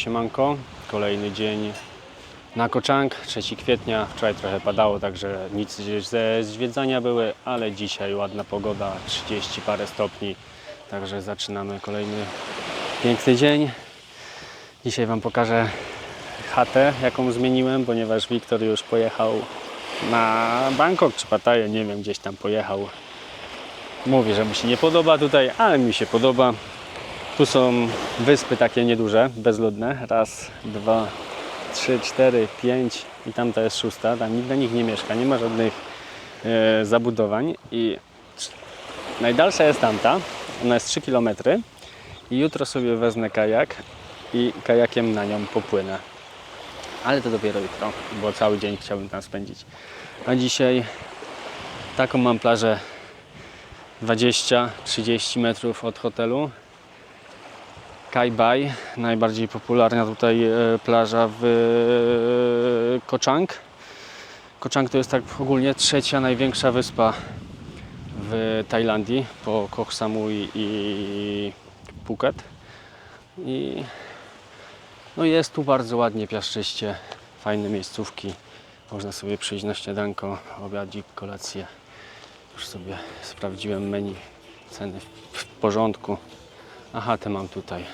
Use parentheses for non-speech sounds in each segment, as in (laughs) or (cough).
Siemanko. Kolejny dzień na Koczang, 3 kwietnia. Wczoraj trochę padało, także nic ze zwiedzania były, ale dzisiaj ładna pogoda, 30 parę stopni. Także zaczynamy kolejny piękny dzień. Dzisiaj Wam pokażę chatę, jaką zmieniłem, ponieważ Wiktor już pojechał na Bangkok czy Pattaję, nie wiem, gdzieś tam pojechał. Mówi, że mu się nie podoba tutaj, ale mi się podoba. Tu są wyspy takie nieduże, bezludne. Raz, dwa, trzy, cztery, pięć i tamta jest szósta. Tam nikt na nich nie mieszka, nie ma żadnych e, zabudowań. I najdalsza jest tamta, ona jest 3 km. I jutro sobie wezmę kajak i kajakiem na nią popłynę. Ale to dopiero jutro, bo cały dzień chciałbym tam spędzić. A dzisiaj taką mam plażę 20-30 metrów od hotelu. Kai Bai, najbardziej popularna tutaj e, plaża w e, Koh-Chang. Koh-Chang to jest tak ogólnie trzecia największa wyspa w Tajlandii po Koh Samui i Phuket. I no jest tu bardzo ładnie, piaszczyście, fajne miejscówki. Można sobie przyjść na śniadanko, obiadzik, kolację. Już sobie sprawdziłem menu, ceny w porządku. A chatę mam tutaj.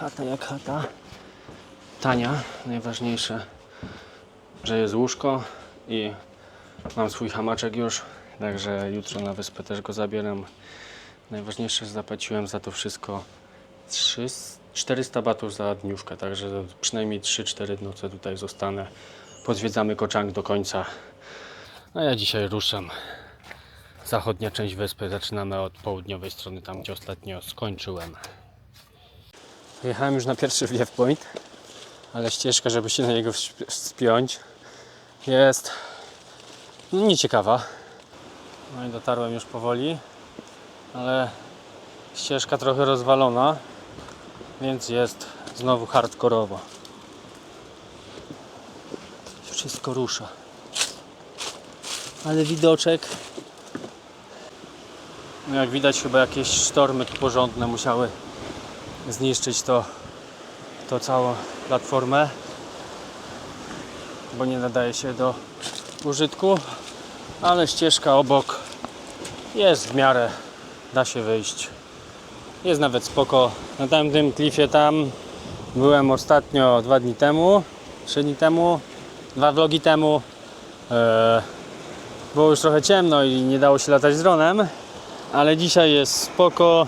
Chata jak chata. Tania, najważniejsze, że jest łóżko i mam swój hamaczek już, także jutro na wyspę też go zabieram. Najważniejsze, że zapłaciłem za to wszystko 300 400 batów za dniówkę, także przynajmniej 3-4 noce tutaj zostanę. Pozwiedzamy Koczang do końca. A ja dzisiaj ruszam. Zachodnia część wyspy. Zaczynamy od południowej strony, tam gdzie ostatnio skończyłem. Jechałem już na pierwszy Wiew Point, ale ścieżka, żeby się na niego wsp- spiąć, jest no, nieciekawa. No i dotarłem już powoli, ale ścieżka trochę rozwalona, więc jest znowu hardkorowo. Wszystko rusza. Ale widoczek. No jak widać chyba jakieś sztormy tu porządne musiały zniszczyć to, to całą platformę, bo nie nadaje się do użytku, ale ścieżka obok jest w miarę, da się wyjść. Jest nawet spoko. Na tamtym klifie tam byłem ostatnio dwa dni temu, trzy dni temu, dwa vlogi temu. Eee, było już trochę ciemno i nie dało się latać dronem, ale dzisiaj jest spoko.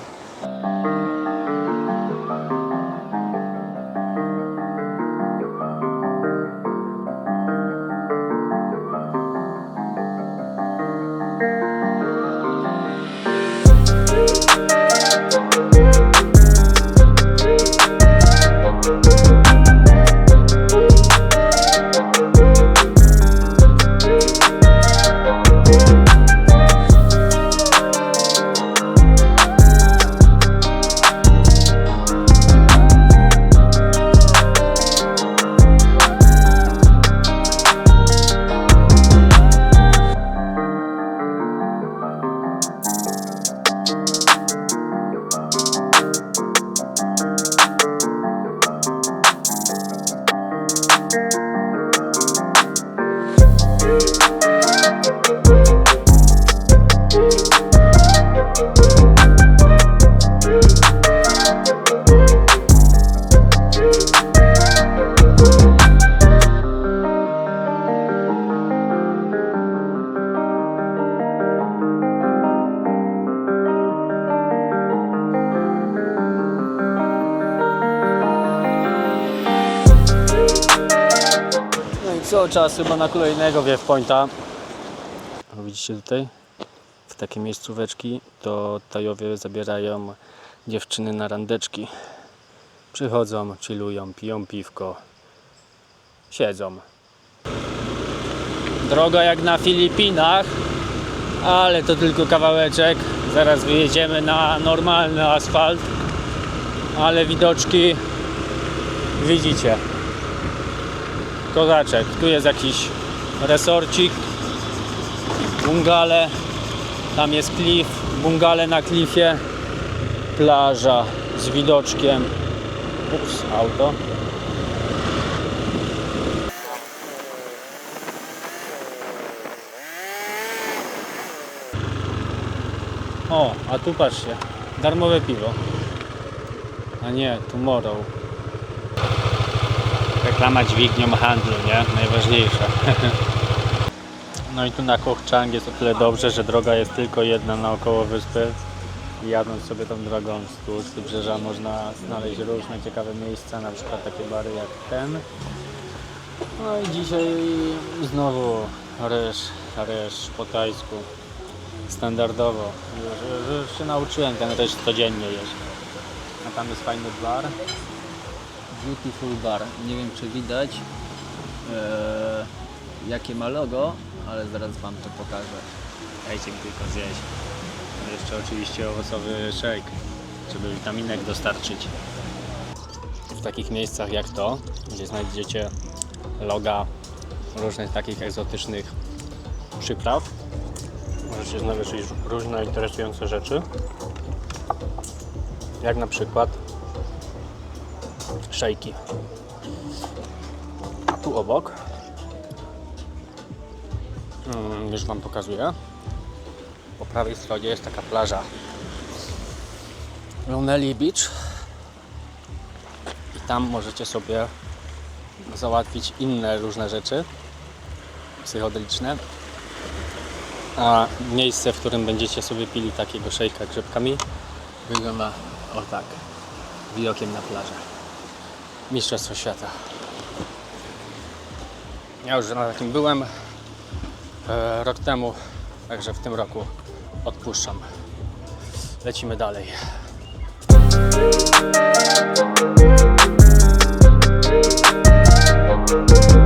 Co czas chyba na kolejnego Wiew Pointa. O, Widzicie tutaj? W takie miejscóweczki to Tajowie zabierają dziewczyny na randeczki. Przychodzą, chillują, piją piwko, siedzą. Droga jak na Filipinach, ale to tylko kawałeczek. Zaraz wyjedziemy na normalny asfalt, ale widoczki widzicie. Kozaczek. Tu jest jakiś resorcik, bungale. Tam jest klif, bungale na klifie, plaża z widoczkiem. Ups, auto. O, a tu patrzcie, darmowe piwo. A nie, tomorrow. Reklama dźwignią handlu, nie? Najważniejsza. (laughs) No i tu na Kochchang jest o tyle dobrze, że droga jest tylko jedna naokoło wyspy. Jadąc sobie tą drogą wzdłuż wybrzeża można znaleźć różne ciekawe miejsca, na przykład takie bary jak ten. No i dzisiaj znowu ryż, ryż po tajsku. Standardowo. Już, już się nauczyłem ten ryż codziennie jeść. A tam jest fajny bar. Beautiful Bar. Nie wiem czy widać e, jakie ma logo, ale zaraz Wam to pokażę. Dajcie mi tylko zjeść. Jeszcze oczywiście owocowy shake, żeby witaminek dostarczyć. W takich miejscach jak to, gdzie znajdziecie loga różnych takich egzotycznych przypraw, możecie znaleźć różne interesujące rzeczy. Jak na przykład szejki. A tu obok Mm, już Wam pokazuję. Po prawej stronie jest taka plaża Lonely Beach i tam możecie sobie załatwić inne różne rzeczy psychodeliczne. A miejsce, w którym będziecie sobie pili takiego szejka grzybkami wygląda o tak, widokiem na plażę. Mistrzostwo świata. Ja już na takim byłem e, rok temu, także w tym roku odpuszczam. Lecimy dalej. I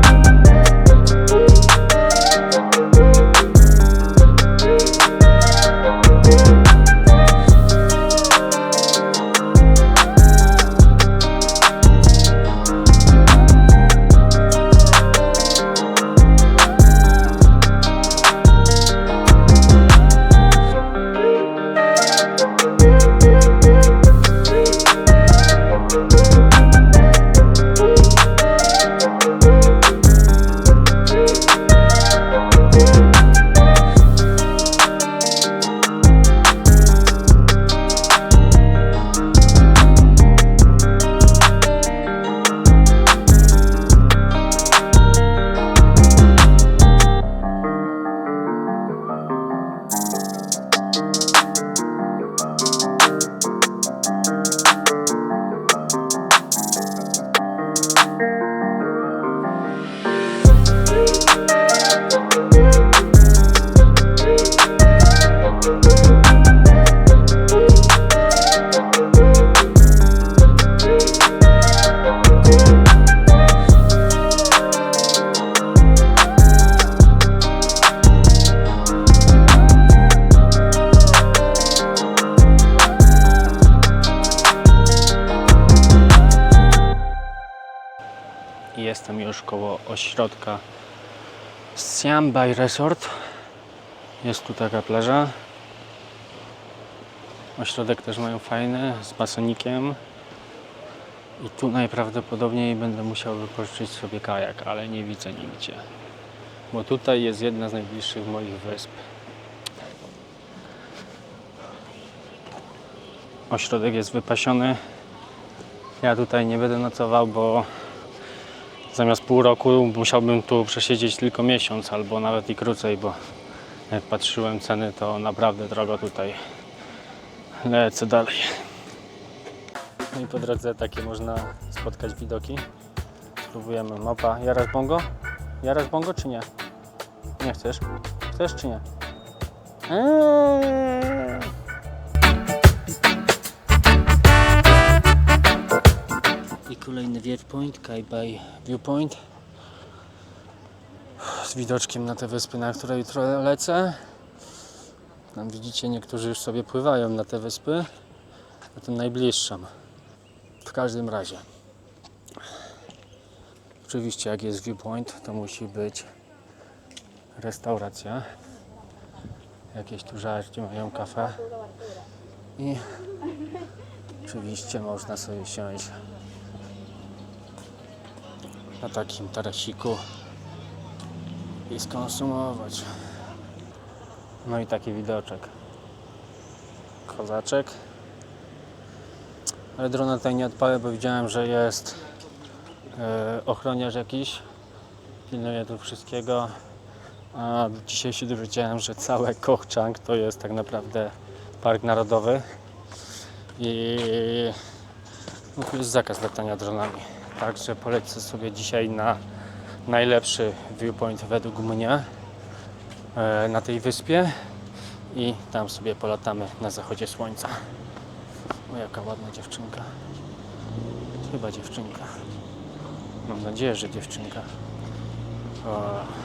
Jestem już koło ośrodka Siam Bay Resort. Jest tu taka plaża. Ośrodek też mają fajny, z basenikiem. I tu najprawdopodobniej będę musiał wypożyczyć sobie kajak, ale nie widzę nigdzie. Bo tutaj jest jedna z najbliższych moich wysp. Ośrodek jest wypasiony. Ja tutaj nie będę nocował, bo zamiast pół roku musiałbym tu przesiedzieć tylko miesiąc albo nawet i krócej, bo jak patrzyłem ceny, to naprawdę drogo tutaj. Lecę dalej. No i po drodze takie można spotkać widoki. Spróbujemy. Mapa. Jarasz bongo? Jarasz bongo czy nie? Nie chcesz? Chcesz czy nie? Eee. Kolejny viewpoint, Kai Bay Viewpoint. Z widoczkiem na te wyspy, na które jutro lecę. Tam widzicie, niektórzy już sobie pływają na te wyspy. Na tym najbliższą. W każdym razie. Oczywiście, jak jest viewpoint, to musi być restauracja. Jakieś tu żarcie mają kafe. I oczywiście można sobie siąść na takim tarasiku i skonsumować. No i taki widoczek. Kozaczek. Ale drona tutaj nie odpalę, bo widziałem, że jest e, ochroniarz jakiś. Pilnuje tu wszystkiego. A dzisiaj się dowiedziałem, że całe Kochchang to jest tak naprawdę park narodowy. I jest zakaz latania dronami. Także polecę sobie dzisiaj na najlepszy viewpoint według mnie e, na tej wyspie i tam sobie polatamy na zachodzie słońca. O, jaka ładna dziewczynka. Chyba dziewczynka. Mam nadzieję, że dziewczynka. O.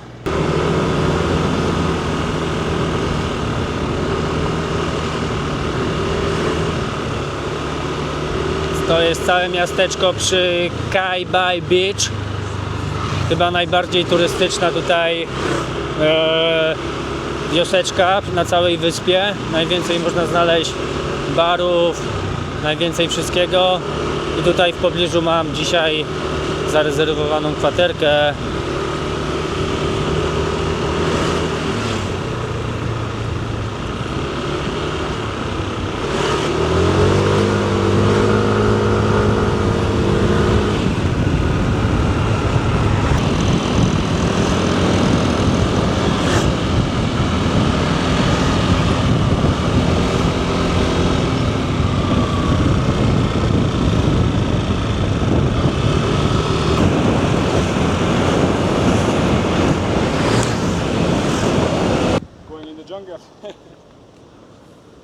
To jest całe miasteczko przy Kai Bai Beach. Chyba najbardziej turystyczna tutaj e, wioseczka na całej wyspie. Najwięcej można znaleźć barów, najwięcej wszystkiego. I tutaj w pobliżu mam dzisiaj zarezerwowaną kwaterkę.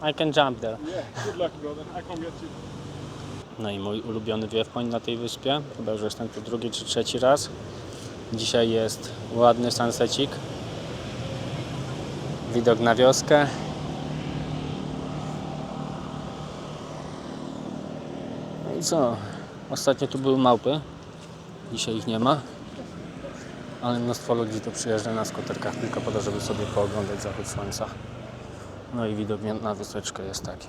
I can jump there. Yeah, good luck, brother. I come get you. No i mój ulubiony viewpoint na tej wyspie. Chyba już jestem tu drugi czy trzeci raz. Dzisiaj jest ładny sunsecik. Widok na wioskę. No i co? Ostatnio tu były małpy. Dzisiaj ich nie ma. Ale mnóstwo ludzi tu przyjeżdża na skuterkach tylko po to, żeby sobie pooglądać zachód słońca. No i widok na wyseczkę jest taki.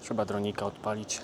Trzeba dronika odpalić.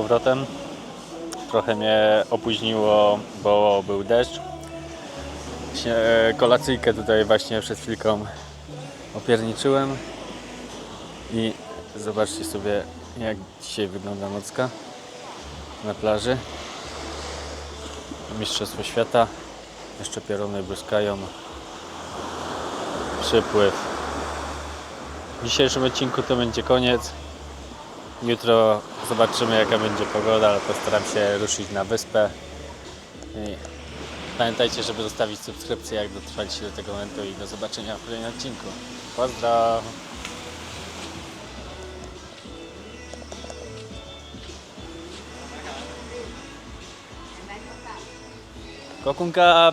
Powrotem. Trochę mnie opóźniło, bo był deszcz. Sie- Kolacyjkę tutaj właśnie przed chwilką opierniczyłem. I zobaczcie sobie jak dzisiaj wygląda nocka. na plaży. Mistrzostwo świata. Jeszcze pioruny błyskają. Przypływ. W dzisiejszym odcinku to będzie koniec. Jutro zobaczymy jaka będzie pogoda, ale postaram się ruszyć na wyspę. I pamiętajcie, żeby zostawić subskrypcję, jak dotrwaliście do tego momentu i do zobaczenia w kolejnym odcinku. Pozdro! Kokunka